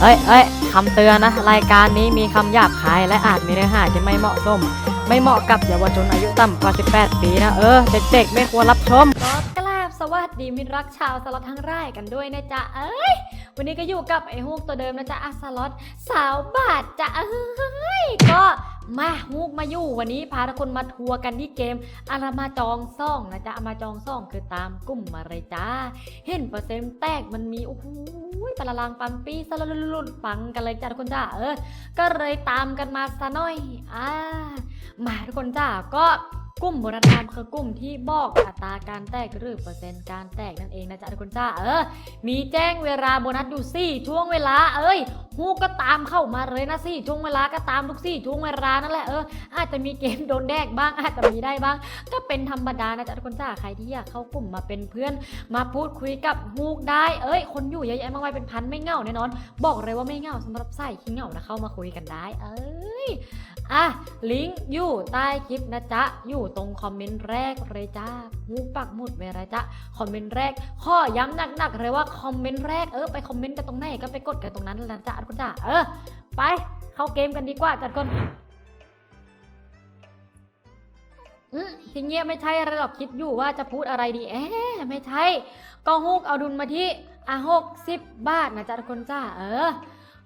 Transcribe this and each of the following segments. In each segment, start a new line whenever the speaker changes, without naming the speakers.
เอ้ยเอ้ยคำเตือนนะ รายการนี้มีคำหยาบคายและอาจมีเนื้อหาที่ไม่เหมาะสม ไม่เหมาะกับเยาวชนอายุต่ำกว่า 18 ปีนะ เออ เด็กๆ ไม่ควรรับชม
ก็กราบสวัสดีมิตรรักชาวสลัดทั้งร่ายกันด้วยนะจ๊ะ เอ้ย วันนี้ก็อยู่กับไอ้ฮุกตัวเดิมนะจ๊ะอะสล็อตสาวบาทจ้ะเอ้ยก็มาฮุกมาอยู่วันนี้พาทุกคนมาทัวร์กันที่เกมอารามาจองซ่องนะจ๊ะอามาจองซ่องคือตามกลุ่มมาเลยจ้า เห็นเปอร์เซ็นต์แตกมันมีโอ้โหตะละลางปันปีสละลุลุนปังกันเลยจ้ะทุกคนจ้าเออ ก็เลยตามกันมาซะหน่อยอ่ามาทุกคนจ้าก็ กลุ่มโบราณธรรมคือกลุ่มที่บอกอัตราการแตกหรือเปอร์เซ็นต์การแตกนั่นเองนะจ๊ะทุกคนจ้าเออ มีแจ้งเวลาโบนัสอยู่สี่ช่วงเวลา เอ้ยฮูกก็ตามเข้ามาเลยนะสี่ช่วงเวลาก็ตามทุกสี่ช่วงเวลานั่นแหละเอออาจจะมีเกมโดนแดกบ้างอาจจะมีได้บ้าง ก็เป็นธรรมดานะจ๊ะทุกคนจ้าใครที่อยากเข้ากลุ่มมาเป็นเพื่อน มาพูดคุยกับฮูกได้ เอ้ย คนอยู่เยอะแยะมากมายเป็นพันไม่เหงาแน่นอน บอกเลยว่าไม่เหงาสำหรับใส่ขี้เหงานะเข้ามาคุยกันได้ เอ้ย อะ ลิงก์อยู่ใต้คลิปนะจ๊ะ อยู่ตรงคอมเมนต์แรกเลยจ้าฮูปักหมุดไว้เลยจ้ะคอมเมนต์แรก ข้อย้ำหนักๆเลยว่าคอมเมนต์แรกเออไปคอมเมนต์กันตรงไหนก็ไปกดกันตรงนั้นนะจ๊ะทุกคนจ้าเออ ไปเข้าเกมกันดีกว่าจัดก่อนอืมทีเงี้ยไม่ใช่อะไรหรอกคิดอยู่ว่าจะพูดอะไรดีเอ๊ะไม่ใช่ก็ฮุกเอาดุลมาที่อะหกสิบบาทนะจ๊ะทุกคนจ้าเออ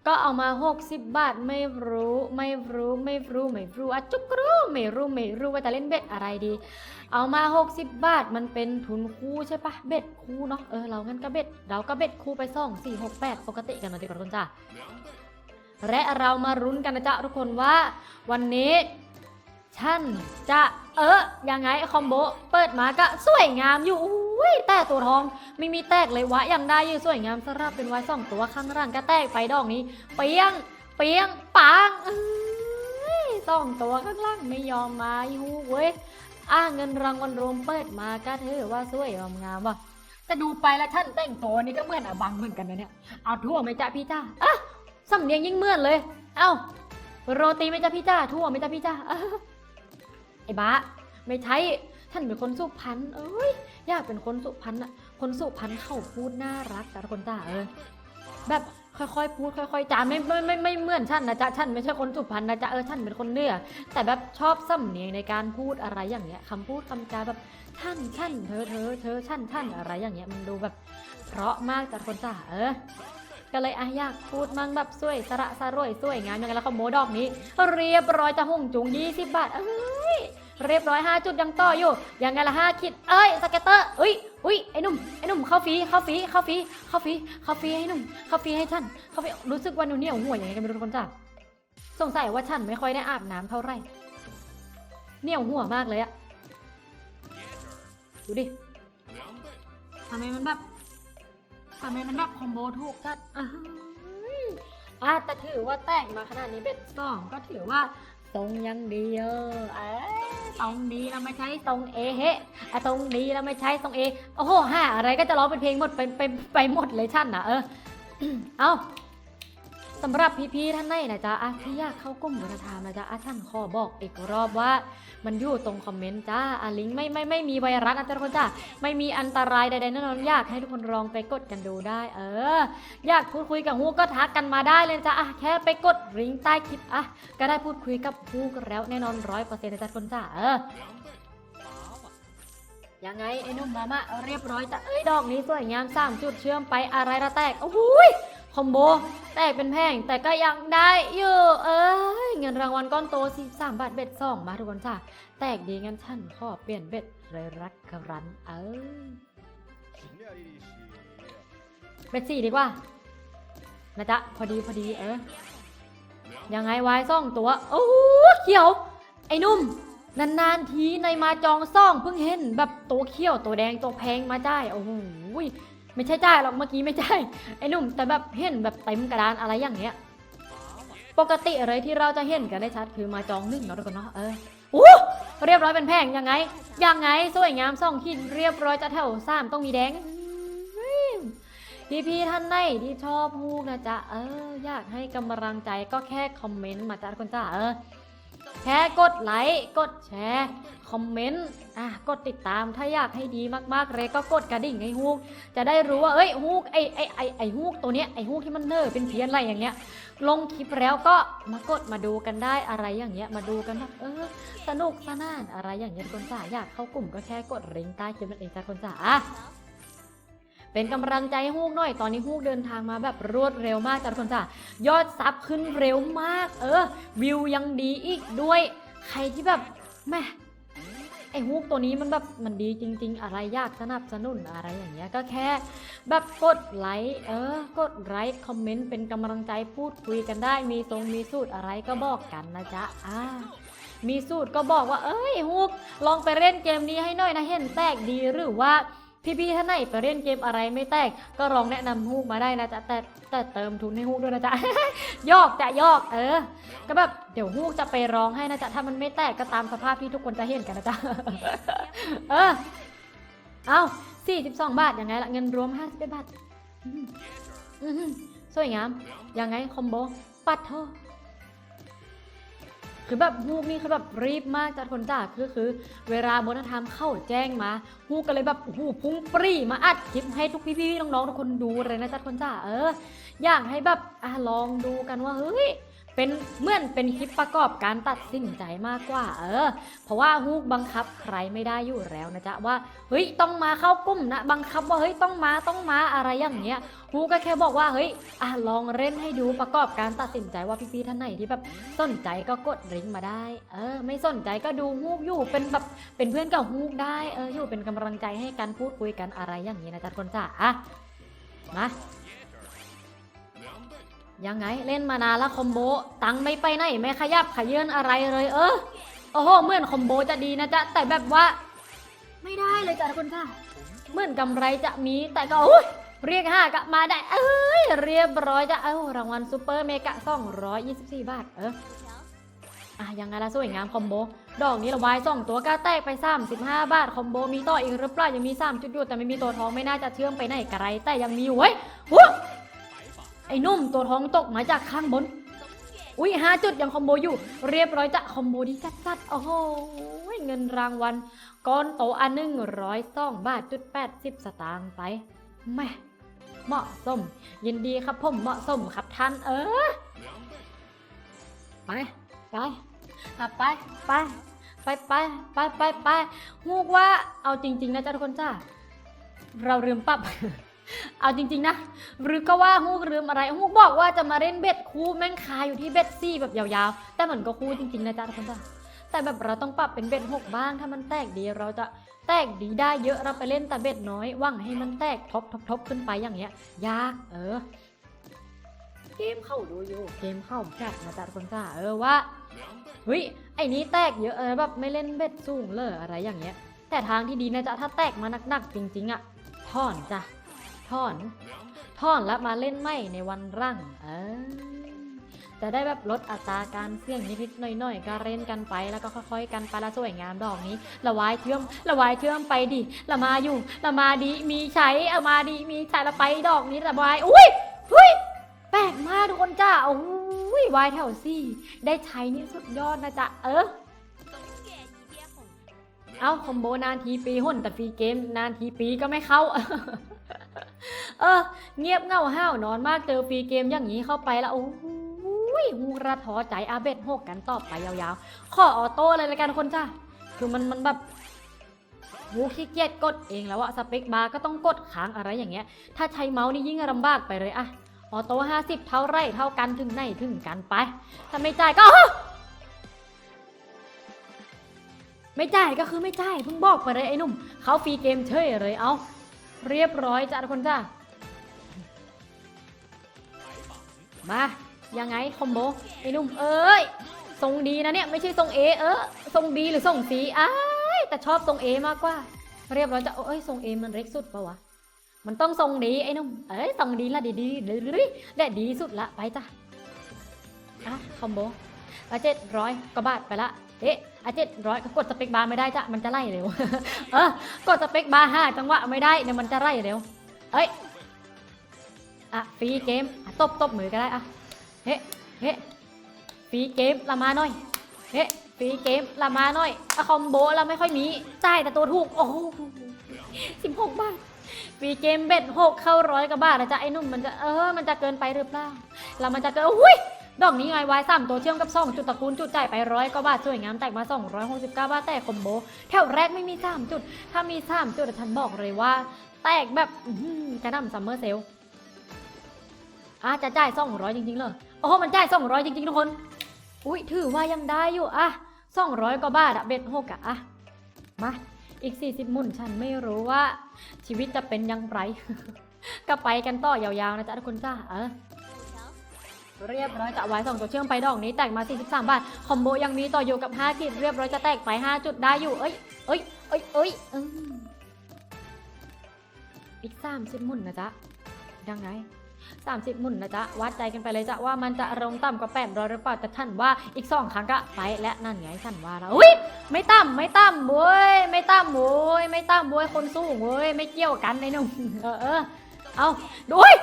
ก็เอามาหกสิบบาทไม่รู้ไม่รู้ไม่รู้ไม่รู้อะจุกรู้ไม่รู้ไม่รู้ว่าจะเล่นเบ็ดอะไรดี เอามา 60 บาทมันเป็นทุนคู่ใช่ปะเบ็ดคู่เนาะเออเรางั้นก็เบ็ดเราก็เบ็ดคู่ไปสองสี่หกแปดปกติกันมาดีกว่าทุกคนจ้าและเรามารุ้นกันนะจ๊ะทุกคนว่า วันนี้ ฉันจะเออยังไงคอมโบเปิดมาก็สวยงามอยู่อุ้ยแต่ตัวทองไม่มีแตกเลยวะยังได้อยู่สวยงามสรับเป็นไว้สองตัวข้างล่างก็แตกไปดอกนี้ เปียง เปียงปังเอ้ยสองตัวข้างล่างไม่ยอมมาอยู่เว้ยอะเงินรางวัลรวมเปิดมาก็ถือว่าสวยงามว่ะแต่ดูไปแล้วท่านแต่งตัวนี่ก็เหมือนอบังเหมือนกันนะเนี่ยเอาทั่วไหมจ๊ะพี่จ้าอะสำเนียงยิ่งเมื่อนเลย เอ้าโรตีไหม่จ้าพี่จ้าทั่วไหม่จ้าพี่จ้า ไอ้บ้าไม่ใช่ท่านเป็นคนสุพรรณเอ้ยอยากเป็นคนสุพรรณอะคนสุพรรณเขาพูดน่ารักแต่คนจ้าเออแบบค่อยๆพูดค่อยๆจาไม่ไม่ไม่ไม่เหมือนฉันนะจ๊ะฉันไม่ใช่คนสุพรรณนะจ๊ะเออฉันเป็นคนเหนือแต่แบบชอบสำเนียงในการพูดอะไรอย่างเงี้ยคำพูดคำจาแบบท่านท่านเธอเธอเธอท่านท่านอะไรอย่างเงี้ยมันดูแบบ เพราะมากแต่คนจ้าเออ ก็เลยอะอยากพูดมั่งแบบสวยสระสรวยสวยงามยังไงแล้วก็โมดอกนี้ เรียบร้อยจะหุ่งจุง20 บาทเอ้ยเรียบร้อย 5 จุดยังต่ออยู่ยังไงละ5คิดเอ้ยสเก็ตเตอร์อุ้ยอุ้ยไอ้หนุ่มไอ้หนุ่มเข้าฟีเข้าฟีเข้าฟีเข้าฟีเข้าฟีให้หนุ่มเข้าฟีให้ฉันเข้าฟรีรู้สึกว่าหนูเนี่ยหัวยังไงกันไม่รู้ทุกคนจ้ะสงสัยว่าฉันไม่ค่อยได้อาบน้ำเท่าไหร่เนี่ยวหัวมากเลยอะดูดิทำไมมันแบบ ทำไมมันแบบคอมโบถูกจัดอะอะแต่ถือว่าแต่งมาขนาดนี้เบ็ดสองก็ถือว่าตรงยังดีเออเอ้ยทรงดีเราไม่ใช้ตรงเอเฮะตรงดีเราไม่ใช้ตรงเอโอ้โหห้าอะไรก็จะร้องเป็นเพลงหมดไปไปไปหมดเลยชั่นนะเออ เอา สำหรับพี่ๆท่านไหนนะจ๊ะอะที่อยากเข้ากลุ่มวัฒนธรรมนะจ๊ะอะท่านขอบอกอีกรอบว่า มันอยู่ตรงคอมเมนต์จ้าอะลิงไม่ไม่ไม่มีไวรัสนะจ๊ะทุกคนจ้าไม่มีอันตรายใดๆแน่นอนอยากให้ทุกคนลองไปกดกันดูได้ เออ อยากพูดคุยกับฮูกก็ทักกันมาได้เลยจ้ะอะแค่ไปกดลิงก์ใต้คลิปอะก็ได้พูดคุยกับฮูกแล้วแน่นอนร้อยเปอร์เซ็นต์นะจ๊ะทุกคนจ้าเออยังไงไอ้นุ่มมามะเรียบร้อยจ้ะเอ้ยดอกนี้สวยงามสามจุดเชื่อมไปอะไรระแตกโอ้โหย คอมโบ แตกเป็นแพงแต่ก็ยังได้อยู่เอ้ยเงินรางวัลก้อนโตสิสามบาทเบ็ดสองมาทุกคนจ้าแตกดีงั้นฉันขอเปลี่ยนเบ็ดเลยรักกรันเออเบ็ดสี่ดีกว่านะจ๊ะพอดีพอดีเออยังไงวายซ่องตัวโอ้เขียว ไอ้นุ่ม นานๆทีในมาจองซ่องเพิ่งเห็นแบบตัวเขียวตัวแดงตัวแพงมาได้โอ้โห ไม่ใช่จ่ายหรอกเมื่อกี้ไม่ใช่ไอ้นุ่ม แต่แบบเห็นแบบเต็มกระดานอะไรอย่างเงี้ย ปกติอะไรที่เราจะเห็นกันได้ชัดคือมาจองหนึ่งเนาะทุกคนเนาะเออโอ้เรียบร้อยเป็นแพงยังไง ยังไงสวยงามส่องขีดเรียบร้อยจะแถวสามต้องมีแดงพี่พี่ท่านไหนที่ชอบฮูกนะจ๊ะเอออยากให้กำลังใจก็แค่คอมเมนต์มาจ้าทุกคนจ้าเออ แค่กดไลค์กดแชร์คอมเมนต์อะกดติดตามถ้าอยากให้ดีมากๆเลยก็กดกระดิ่งให้ฮูก จะได้รู้ว่าเอ้ยฮูกไอไอไอไอฮูกตัวเนี้ยไอฮูกที่มันเนอเป็นเพี้ยนอะไรอย่างเงี้ย ลงคลิปแล้วก็มากดมาดูกันได้อะไรอย่างเงี้ยมาดูกันแบบเออสนุกสนานอะไรอย่างเงี้ยคนจ๋าอยากเข้ากลุ่มก็แค่กดลิงก์ใต้คลิปนั่นเองจ้าคนจ๋า เป็นกำลังใจให้ฮูกหน่อย ตอนนี้ฮูกเดินทางมาแบบรวดเร็วมากจ้าคนจ๋ายอดซับขึ้นเร็วมาก เออ วิวยังดีอีกด้วย ใครที่แบบแม่ไอ้ฮูกตัวนี้มันแบบมันดีจริง ๆ อะไรยากสนับสนุนอะไรอย่างเงี้ยก็แค่แบบกดไลค์เออกดไลค์คอมเมนต์เป็นกำลังใจพูดคุยกันได้ มีทรงมีสูตรอะไรก็บอกกันนะจ๊ะอ่ามีสูตรก็บอกว่าเอ้ยฮุกลองไปเล่นเกมนี้ให้หน่อยนะเห็นแตกดีหรือว่า พี่ๆท่านไหนไปเล่นเกมอะไรไม่แตก ก็ลองแนะนำฮุกมาได้นะจ๊ะแต่แต่เติมทุนให้ฮุกด้วยนะจ๊ะ ยอกจะยอกเออ ก็แบบเดี๋ยวฮุกจะไปร้องให้นะจ๊ะถ้ามันไม่แตกก็ตามสภาพที่ทุกคนจะเห็นกันนะจ๊ะ เออ เอา42 บาทยังไงละเงินรวม51บาท อืมอืมสวยงามยังไงคอมโบปัดโท คือแบบฮูกนี่เขาแบบรีบมากจากคนจ่าคือคือ เวลาบนธรรมเข้าแจ้งมาฮูกก็เลยแบบฮูพุ่งปรีมาอัดคลิปให้ทุกพี่ๆน้องๆทุกคนดูเลยนะจัดคนจ่าเออ อยากให้แบบอะลองดูกันว่าเฮ้ย เป็นเหมื่อนเป็นคลิปประกอบการตัดสินใจมากกว่า เออ เพราะว่าฮูกบังคับใครไม่ได้อยู่แล้วนะจ๊ะว่าเฮ้ยต้องมาเข้ากลุ่มนะบังคับว่าเฮ้ยต้องมาต้องมาอะไรอย่างเงี้ยฮูก็แค่บอกว่าเฮ้ยอะลองเล่นให้ดูประกอบการตัดสินใจว่าพี่ๆท่านไหนที่แบบสนใจก็กดลิงก์มาได้ เออ ไม่สนใจก็ดูฮูกอยู่เป็นแบบเป็นเพื่อนกับฮูกได้เอออยู่เป็นกำลังใจให้กันพูดคุยกันอะไรอย่างนี้นะจ๊ะคนจ๋าอะมา ยังไงเล่นมานานแล้วคอมโบ ตังไม่ไปไหนไม่ขยับขยื่นอะไรเลยเออ โอ้โหเหมือนคอมโบจะดีนะจ๊ะ แต่แบบว่า ไม่ได้เลยจ้ะคนจ๋าเหมือนกำไรจะมีแต่ก็โอ้ยเรียกห้ากลับมาได้ เอ้ยเรียบร้อยจะเอ้ารางวัลซูเปอร์เมกะ224บาทเอออะยังไงล่ะสวยงามคอมโบ ดอกนี้ละวายสองตัวก็แตกไป35บาทคอมโบมีต่ออีกหรือเปล่ายังมี3จุดอยู่แต่ไม่มีตัวทองไม่น่าจะเชื่อมไปไหนไกลแต่ยังมีอยู่เว้ย ไอ้นุ่มตัวทองตกมาจากข้างบน อุ้ยห้าจุดยังคอมโบอยู่ เรียบร้อยจะคอมโบดีจัดๆโอ้โหเงินรางวัลก้อนโตอันหนึ่งร้อยสองบาทจุดแปดสิบสตางค์ไปแม่เหมาะสม ยินดีครับผมเหมาะสมครับท่านเออไปไปอะไปไปไปไปไปไปไปฮูกว่าเอาจริง ๆ นะจ๊ะทุกคนจ้าเราลืมปรับ เอาจริงๆนะ หรือก็ว่าฮูกลืมอะไรฮูกบอกว่าจะมาเล่นเบ็ดคู่แม่งคาอยู่ที่เบ็ดซี่แบบยาวๆ แต่มันก็คู่จริงๆนะจ๊ะทุกคนจ้าแต่แบบเราต้องปรับเป็นเบ็ดหกบ้าง ถ้ามันแตกดีเราจะแตกดีได้เยอะเราไปเล่นแต่เบ็ดน้อยหวังให้มันแตกทบทบทบขึ้นไปอย่างเงี้ยยากเออ เกมเข้าดูอยู่ เกมเข้าแคบนะจ๊ะคนจ้าเออว่าเฮ้ยไอ้นี้แตกเยอะเออแบบไม่เล่นเบ็ดสูงเลยอะไรอย่างเงี้ย แต่ทางที่ดีนะจ๊ะถ้าแตกมาหนักๆจริง ๆอะถอนจ้ะ ถอนถอนแล้วมาเล่นไม่ในวันรั่งเออจะได้แบบลดอัตราการเสี่ยงนิดๆหน่อยๆก็เล่นกันไปแล้วก็ค่อยๆ กันไปละสวยงามดอกนี้ละวายเชื่อมละวายเชื่อมไปดิละมาอยู่ละมาดีมีใช้เอามาดีมีใช้ละไปดอกนี้ละวายอุ้ยอุ้ยแปลกมากทุกคนจ้าโอ้ยวายแถวสี่ได้ใช้นี่สุดยอดนะจ๊ะเออเอาคอมโบนานทีปีหุ่นแต่ฟรีเกมนานทีปีก็ไม่เข้า เออ เงียบเหงาห้าวนอนมากเจอฟรีเกมอย่างนี้เข้าไปแล้วโอ้ยหูระท้อใจอาเบ็ดหกกันต่อไปยาวๆ ขอออโต้เลยละกันคนจ้าคือมันมันแบบหูขี้เกียจกดเองแล้วอะสเปคบาร์ก็ต้องกดค้างอะไรอย่างเงี้ย ถ้าใช้เมาส์นี่ยิ่งลำบากไปเลยอะออโต้ห้าสิบเท่าไรเท่ากันถึงไหนถึงกันไปถ้าไม่จ่ายก็ไม่จ่ายก็คือไม่จ่ายเพิ่งบอกไปเลยไอ้นุ่มเขาฟรีเกมเฉยเลยเอา เรียบร้อยจ้าทุกคนจ้ามายังไงคอมโบไอ้นุ่มเอ้ยทรงดีนะเนี่ยไม่ใช่ทรงเอเออทรงบีหรือทรงสีอ้ายแต่ชอบทรงเอมากกว่า เรียบร้อยจ้ะเอ้ยทรงเอมันเล็กสุดปะวะมันต้องทรงดีไอ้นุ่มเอ้ยทรงดีละดีดีดีดีได้ดีสุดละไปจ้ะอะคอมโบอะเจ็ดร้อยกว่าบาทไปละ เอ๊ะอะเจ็ดร้อยกดสเปคบาร์ไม่ได้จ้ะมันจะไล่เร็ว เออกดสเปคบาร์ห้าจังหวะไม่ได้เดี๋ยมันจะไล่เร็ว เอ้ยอะฟรีเกมตบตบมือก็ได้อะเฮ้เฮ้ฟรีเกมละมาหน่อยเฮ้ฟรีเกมละมาหน่อยอะคอมโบเราไม่ค่อยมีจ่ายแต่ตัวถูกโอ้โหสิบหกบาทฟรีเกมเบ็ดหกเข้าร้อยกว่าบาทนะจ๊ะไอ้นุ่มมันจะเออมันจะเกินไปหรือเปล่าแล้วมันจะเกินอุ้ย ดอกนี้ไงวายสามตัวเชื่อมกับสองจุดตะกูลจุดจ่ายไปร้อยกว่าบาทสวยงามแตกมา 269 บาทแต่คอมโบ แถวแรกไม่มีสามจุด ถ้ามีสามจุดฉันบอกเลยว่า แตกแบบกระหน่ำซัมเมอร์เซลอะจะจ่าย200 จริงๆเลยโอ้โหมันจ่าย200 จริงๆ ทุกคน อุ้ยถือว่ายังได้อยู่อะ200กว่าบาทอะเบ็ดหกอะอะมาอีก 40 หมุนฉันไม่รู้ว่าชีวิตจะเป็นยังไงก็ไปกันต่อยาวๆนะจ๊ะทุกคนจ้าเออ เรียบร้อยจะไว้สองตัวเชื่อมไปดอกนี้แตกมา 43 บาท คอมโบยังมีต่ออยู่กับ 5 ขีด เรียบร้อยจะแตกไป 5 จุดได้อยู่ เอ้ย เอ้ย เอ้ย เอ้ยอืมอีก 30 หมุนนะจ๊ะ ยังไง30 หมุนนะจ๊ะ วัดใจกันไปเลยจ้ะว่ามันจะลงต่ำกว่า800หรือเปล่าแต่ท่านว่าอีก 2 ครั้งก็ไปและนั่นไงท่านว่าแล้วอุ้ยไม่ต่ำไม่ต่ำเว้ยไม่ต่ำเว้ยไม่ต่ำเว้ยคนสู้เว้ยไม่เกี่ยวกันไอ้หนุ่มเออ เออเอาดูเฮ้ย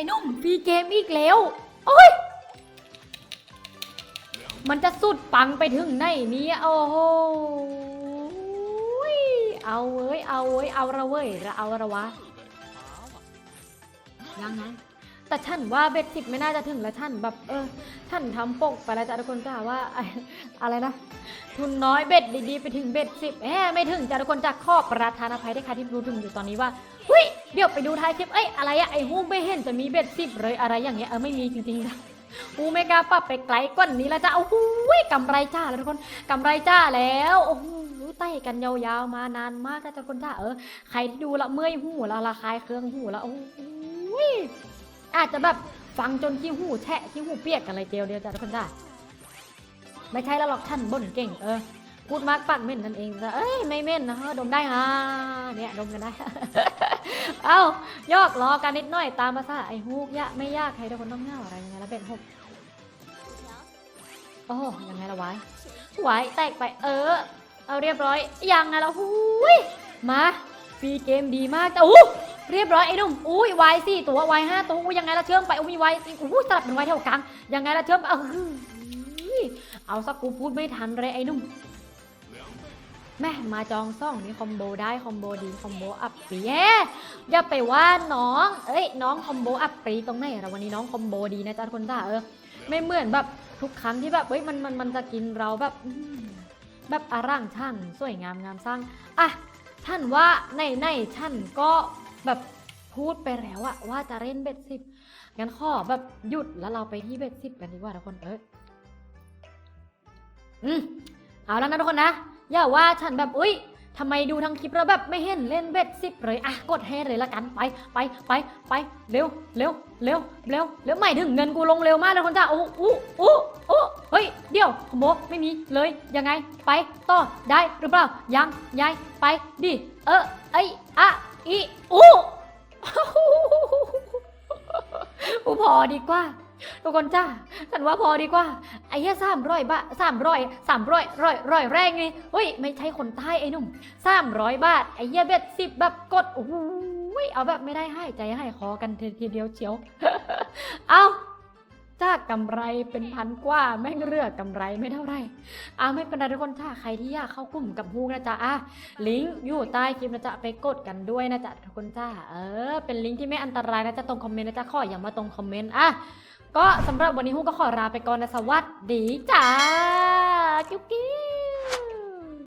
อ้นุ่มฟรีเกมอีกแล้วโอ้ย มันจะสุดปังไปถึงไหนเนี้โอ้โหยเอาเว้ยเอาเว้ยเอาระเว้ยระเอาระวะยังไงแต่ฉันว่าเบ็ดสิบไม่น่าจะถึงแล้วท่านแบบเออท่านทำปกไปแล้วจ้ะทุกคนจ้าว่าอะไรนะ ทุนน้อยเบ็ดดีๆไปถึงเบ็ดสิบแหมไม่ถึงจ้ะทุกคนจะขอบประทานอภัยได้ค่ะที่รู้ถึงอยู่ตอนนี้ว่า เดี๋ยวไปดูท้ายคลิป เอ้ยอะไรอะไอ้ฮูไม่เห็นจะมีเบ็ดสิบเลยอะไรอย่างเงี้ยเออไม่มีจริงๆนะฮูไม่กล้าปรับไปไกลกว่านี้แล้วจ้ะโอ้โหกำไรจ้าแล้วทุกคนกำไรจ้าแล้วโอ้โหไต่กันยาวๆมานานมากนะจ้ะทุกคนจ้าเออใครที่ดูละเมื่อยหูละระคายเครื่องหูละโอ้โหอาจจะแบบฟังจนขี้หูแฉะขี้หูเปียกกันเลยเดียวเดียวจ้ะทุกคนจ้าไม่ใช่แล้วหรอกท่านบ่นเก่งเออ พูดมากปากเม่นนั่นเองแต่เอ้ยไม่เม่นนะฮะดมได้ฮะเนี่ยดมกันได้ เอ้ายอกล้อกันนิดหน่อยตามภาษาไอ้ฮูกยะไม่ยากใครทุกคนต้องเง่าอะไรยังไงและเป็นหกโอ้ยังไงละไว้ไว้แตกไปเออ เอาเรียบร้อยยังไงละหูยมาฟรีเกมดีมากแต่อู้เรียบร้อยไอ้นุ่มอุ้ยวายสี่ตัววายห้าตัวยังไงละเชื่อมไปอุ้ยวายอุ้ยสลับเป็นวายแถวกลางยังไงละเชื่อมเออเอาสักกูพูดไม่ทันเลยไอ้นุ่ม แม่มาจองซ่องนี่คอมโบได้คอมโบดีคอมโบอัพปีแย่อย่าไปว่าน้อง เอ้ยน้องคอมโบอัพปีตรงไหนเราวันนี้น้องคอมโบดีนะจ๊ะทุกคนจ้าเออไม่เหมือนแบบทุกครั้งที่แบบเฮ้ยมันมันมันจะกินเราแบบแบบอาร่างช่างสวยงามงามสร้างอะท่านว่าในในท่านก็แบบพูดไปแล้วอะว่าจะเล่นเบ็ดสิบงั้นข้อแบบหยุดแล้วเราไปที่เบ็ดสิบกันดีกว่าทุกคนเอ้ยอืมเอาแล้วนะทุกคนนะ อย่าว่าฉันแบบอุ้ยทำไมดูทั้งคลิปแล้วแบบไม่เห็นเล่นเบ็ดสิบเลยอะกดให้เลยละกันไปไปไปไปเร็วเร็วเร็วเร็วเร็วไม่ถึงเงินกูลงเร็วมากเลยคนจ้าโอ้อู้อู้อู้เฮ้ยเดี๋ยวขโมไม่มีเลยยังไงไปต่อได้หรือเปล่ายังยายไปดิเออไออะอีอู้อูพอดีกว่า ทุกคนจ้าฉันว่าพอดีกว่า ไอ้เหี้ยสามร้อยบาทสามร้อยสามร้อยร้อยร้อยแรงนี่เฮ้ย ไม่ใช่คนใต้ไอ้หนุ่มสามร้อยบาท ไอ้เหี้ยเบ็ดสิบแบบกดโอ้โหเอาแบบไม่ได้ให้ใจให้คอกันทีเดียวเชียว เอาจากกำไรเป็นพันกว่าแม่งเรือกกำไรไม่เท่าไรอะไม่เป็นไรทุกคนถ้าใครที่อยากเข้ากลุ่มกับฮูกนะจ๊ะอะลิงก์อยู่ใต้คลิปนะจ๊ะไปกดกันด้วยนะจ๊ะทุกคนจ้าเออเป็นลิงก์ที่ไม่อันตรายนะจ๊ะตรงคอมเมนต์นะจ๊ะขออย่ามาตรงคอมเมนต์อะ ก็สำหรับวันนี้ฮุ้ก็ขอลาไปก่อนนะสวัสดีจ้าจุ๊กกี้